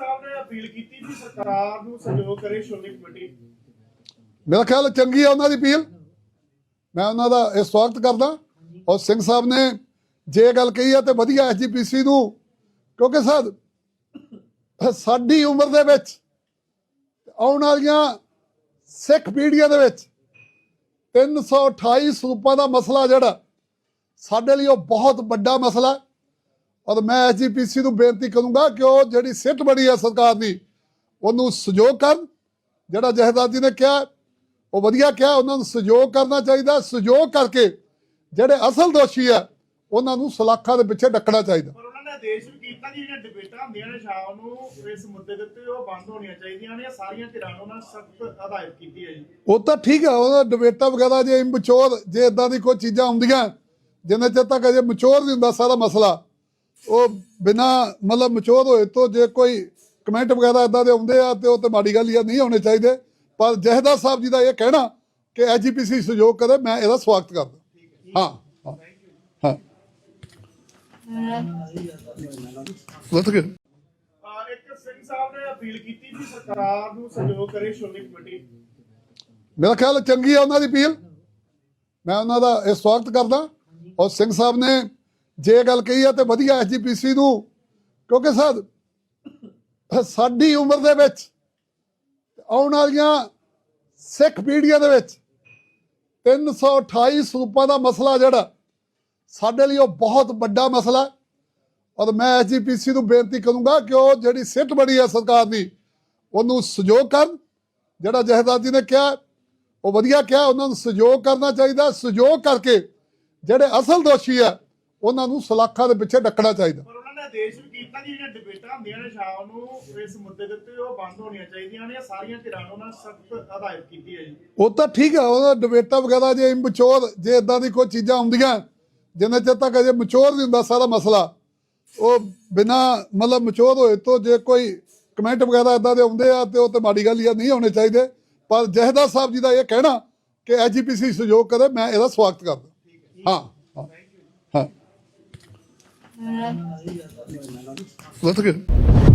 ਸਾਹਿਬ ਨੇ ਅਪੀਲ ਕੀਤੀ ਵੀ ਸਰਕਾਰ ਨੂੰ ਸਹਿਯੋਗ ਕਰੇ ਸ਼੍ਰੋਮਣੀ ਕਮੇਟੀ। ਮੇਰਾ ਖਿਆਲ ਹੈ ਚੰਗੀ ਆ ਉਹਨਾਂ ਦੀ ਅਪੀਲ। ਮੈਂ ਉਹਨਾਂ ਦਾ ਇਹ ਸਵਾਗਤ ਕਰਦਾ। ਔਰ ਸਿੰਘ ਸਾਹਿਬ ਨੇ ਜੇ ਗੱਲ ਕਹੀ ਹੈ ਤੇ ਵਧੀਆ ਐਸਜੀਪੀਸੀ ਨੂੰ। ਕਿਉਂਕਿ ਸਾਹਿਬ ਸਾਡੀ ਉਮਰ ਦੇ ਵਿੱਚ ਆਉਣ ਵਾਲੀਆਂ ਸਿੱਖ ਪੀੜ੍ਹੀਆਂ ਦੇ ਵਿੱਚ 328 ਸਰੂਪਾਂ ਦਾ ਮਸਲਾ ਜਿਹੜਾ, ਸਾਡੇ ਲਈ ਉਹ ਬਹੁਤ ਵੱਡਾ ਮਸਲਾ ਹੈ। ਔਰ ਮੈਂ ਐਸਜੀਪੀਸੀ ਨੂੰ ਬੇਨਤੀ ਕਰੂੰਗਾ ਕਿ ਉਹ ਜਿਹੜੀ ਸਿੱਟ ਬਣੀ ਹੈ ਸਰਕਾਰ ਦੀ ਉਹਨੂੰ ਸਹਿਯੋਗ ਕਰਨ। ਜਿਹੜਾ ਜਹਦਾਰ ਜੀ ਨੇ ਕਿਹਾ ਉਹ ਵਧੀਆ ਕਿਹਾ ਉਹਨਾਂ ਨੂੰ ਸਹਿਯੋਗ ਕਰਨਾ ਚਾਹੀਦਾ। ਸਹਿਯੋਗ ਕਰਕੇ ਜਿਹੜੇ ਅਸਲ ਦੋਸ਼ੀ ਆ ਉਹਨਾਂ ਨੂੰ ਸਲਾਖਾਂ ਦੇ ਪਿੱਛੇ ਡੱਕਣਾ ਚਾਹੀਦਾ। ਪਰ ਉਹਨਾਂ ਨੇ ਆਦੇਸ਼ ਵੀ ਕੀਤਾ ਕਿ ਜਿਹੜੀਆਂ ਡਿਬੇਟਾਂ ਹੁੰਦੀਆਂ ਨੇ ਸ਼ਾਮ ਨੂੰ ਇਸ ਮੁੱਦੇ ਦੇ ਉੱਤੇ ਉਹ ਬੰਦ ਹੋਣੀਆਂ ਚਾਹੀਦੀਆਂ ਨੇ। ਸਾਰੀਆਂ ਧਿਰਾਂ ਨੂੰ ਉਹਨਾਂ ਸਖਤ ਹਦਾਇਤ ਕੀਤੀ ਹੈ ਜੀ। ਉਹ ਤਾਂ ਠੀਕ ਹੈ ਉਹਦਾ ਡਿਬੇਟਾਂ ਵਗੈਰਾ ਜੇ ਮਚੋਰ ਜੇ ਇਦਾਂ ਦੀ ਕੋਈ ਚੀਜ਼ਾਂ ਆਉਂਦੀਆਂ ਜਿੰਨੇ ਚਿਰ ਤੱਕ ਅਜੇ ਮਚੋਰ ਨਹੀਂ ਹੁੰਦਾ ਸਾਰਾ ਮਸਲਾ ਉਹ ਬਿਨਾ ਮਤਲਬ ਮਚੋਰ ਹੋਏ ਤੋਂ ਜੇ ਕੋਈ ਕਮੈਂਟ ਵਗੈਰਾ ਇਦਾਂ ਦੇ ਆਉਂਦੇ ਆ ਤੇ ਉਹ ਤੇ ਮਾੜੀ ਗੱਲ ਹੀ ਆ ਨਹੀਂ ਹੋਣੇ ਚਾਹੀਦੇ। ਪਰ ਜਹਦਾਰ ਸਾਹਿਬ ਜੀ ਦਾ ਇਹ ਕਹਿਣਾ ਕਿ ਐਜੀਪੀਸੀ ਸਹਿਯੋਗ ਕਰੇ ਮੈਂ ਇਹਦਾ ਸਵਾਗਤ ਕਰਦਾ। ਹਾਂ ਹਾਂ ਹਾਂ। ਬਹੁਤ good. ਅਹ ਇੱਕ ਸਿੰਘ ਸਾਹਿਬ ਨੇ ਅਪੀਲ ਕੀਤੀ ਵੀ ਸਰਕਾਰ ਨੂੰ ਸਹਿਯੋਗ ਕਰੇ ਸ਼੍ਰੋਮਣੀ ਕਮੇਟੀ। ਮੇਰਾ ਖਿਆਲ ਚੰਗੀ ਹੈ ਉਹਨਾਂ ਦੀ ਅਪੀਲ। ਮੈਂ ਉਹਨਾਂ ਦਾ ਇਹ ਸਵਾਗਤ ਕਰਦਾ ਔਰ ਸਿੰਘ ਸਾਹਿਬ ਨੇ ਜੇ ਗੱਲ ਕਹੀ ਹੈ ਤੇ ਵਧੀਆ ਐਸਜੀਪੀਸੀ ਨੂੰ, ਕਿਉਂਕਿ ਸਰ, ਸਾਡੀ ਉਮਰ ਦੇ ਵਿੱਚ ਆਉਣ ਵਾਲੀਆਂ ਸਿੱਖ ਪੀੜ੍ਹੀਆਂ ਦੇ ਵਿੱਚ 328 ਸਰੂਪਾਂ ਦਾ ਮਸਲਾ ਜਿਹੜਾ, ਸਾਡੇ ਲਈ ਉਹ ਬਹੁਤ ਵੱਡਾ ਮਸਲਾ ਹੈ। ਔਰ ਮੈਂ ਐਸਜੀਪੀਸੀ ਨੂੰ ਬੇਨਤੀ ਕਰੂੰਗਾ ਕਿ ਉਹ ਜਿਹੜੀ ਸਿੱਟ ਬਣੀ ਹੈ ਸਰਕਾਰ ਦੀ, ਉਹਨੂੰ ਸਹਿਯੋਗ ਕਰਨ ਜਿਹੜਾ ਜਹਦਾਰ ਜੀ ਨੇ ਕਿਹਾ, ਉਹ ਵਧੀਆ ਕਿਹਾ, ਉਹਨਾਂ ਨੂੰ ਸਹਿਯੋਗ ਕਰਨਾ ਚਾਹੀਦਾ ਸਹਿਯੋਗ ਕਰਕੇ ਜਿਹੜੇ ਅਸਲ ਦੋਸ਼ੀ ਆ ਉਹਨਾਂ ਨੂੰ ਸਲਾਖਾਂ ਦੇ ਪਿੱਛੇ ਡੱਕਣਾ ਚਾਹੀਦਾ। ਪਰ ਉਹਨਾਂ ਨੇ ਆਦੇਸ਼ ਵੀ ਕੀਤਾ ਕਿ ਜਿਹੜੀਆਂ ਡਿਬੇਟਾਂ ਹੁੰਦੀਆਂ ਨੇ ਸ਼ਾਮ ਨੂੰ ਇਸ ਮੁੱਦੇ ਦੇ ਉੱਤੇ ਉਹ ਬੰਦ ਹੋਣੀਆਂ ਚਾਹੀਦੀਆਂ ਨੇ ਸਾਰੀਆਂ ਧਿਰਾਂ ਨੂੰ ਉਹਨਾਂ ਸਖਤ ਹਦਾਇਤ ਕੀਤੀ ਹੈ ਜੀ। ਉਹ ਤਾਂ ਠੀਕ ਹੈ ਉਹਦਾ ਡਿਬੇਟਾਂ ਵਗੈਰਾ ਜੇ ਮਚੋਰ ਜੇ ਇਦਾਂ ਦੀ ਕੋਈ ਚੀਜ਼ਾਂ ਆਉਂਦੀਆਂ ਜਿੰਨੇ ਚਿਰ ਤੱਕ ਅਜੇ ਮਚੋਰ ਨਹੀਂ ਹੁੰਦਾ ਸਾਰਾ ਮਸਲਾ ਉਹ ਬਿਨਾ ਮਤਲਬ ਮਚੋਰ ਹੋਏ ਤੋਂ ਜੇ ਕੋਈ ਕਮੈਂਟ ਵਗੈਰਾ ਇਦਾਂ ਦੇ ਆਉਂਦੇ ਆ ਤੇ ਉਹ ਤੇ ਮਾੜੀ ਗੱਲ ਹੀ ਨਹੀਂ ਹੋਣੇ ਚਾਹੀਦੇ। ਪਰ ਜਹਦਾਰ ਸਾਹਿਬ ਜੀ ਦਾ ਇਹ ਕਹਿਣਾ ਕਿ ਐਜੀਪੀਸੀ ਸਹਿਯੋਗ ਕਰੇ ਮੈਂ ਇਹਦਾ ਸਵਾਗਤ ਕਰਦਾ। ਹਾਂ ਹਾਂ। ਹਾਂ ਬਹੁਤ good.